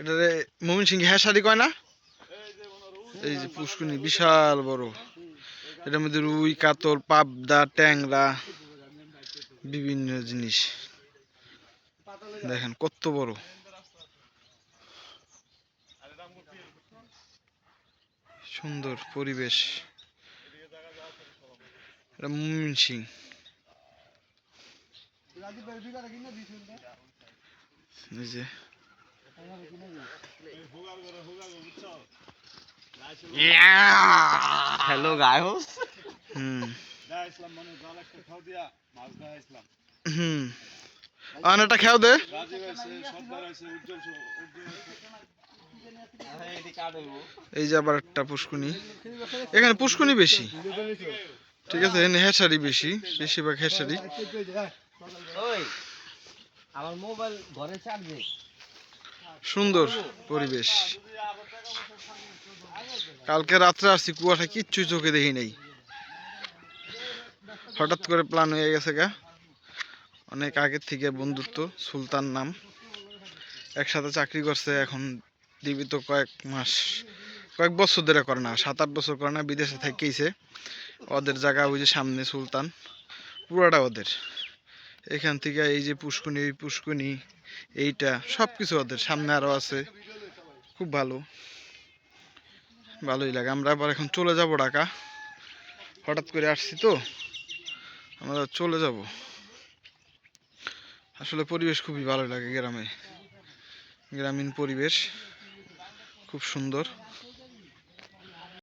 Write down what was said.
এটা মোমিন সিং হ্যাঁ শাড়ি কয় না? এই যে পুষ্কুনি, বিশাল বড়। এটার মধ্যে রুই, কাতল, পাবদা, ট্যাংরা, বিভিন্ন জিনিস। দেখেন কত বড়। সুন্দর পরিবেশ। এটা মুমিন সিং। এই যে হ্যালো গায়স হুম হুম আনাটা দে। এই যে আবার একটা পুষ্কুনি। এখানে পুষ্কুনি বেশি। ঠিক আছে এখানে হেসারি বেশি বেশিরভাগ হেসারি আমার মোবাইল ঘরে চার্জে সুন্দর পরিবেশ। কালকে রাত্রে আসছি, কুয়াশা কিচ্ছু চোখে দেখি নাই। হঠাৎ করে প্ল্যান হয়ে গেছে গা। অনেক আগের থেকে বন্ধুত্ব, সুলতান নাম। একসাথে চাকরি করছে, এখন দিবি তো কয়েক মাস, কয়েক বছর ধরে করে না, সাত আট বছর করে না, বিদেশে থেকেইছে। ওদের জায়গা ওই যে সামনে সুলতান, পুরাটা ওদের। এখান থেকে এই যে পুষ্কুনি, এই পুষ্কুনি, এইটা সব কিছু ওদের সামনে আরও আছে। খুব ভালো। ভালোই লাগে। আমরা আবার এখন চলে যাব ঢাকা। হঠাৎ করে আসছি তো। আমরা চলে যাব। আসলে পরিবেশ খুবই ভালো লাগে গ্রামে। গ্রামীণ পরিবেশ। খুব সুন্দর।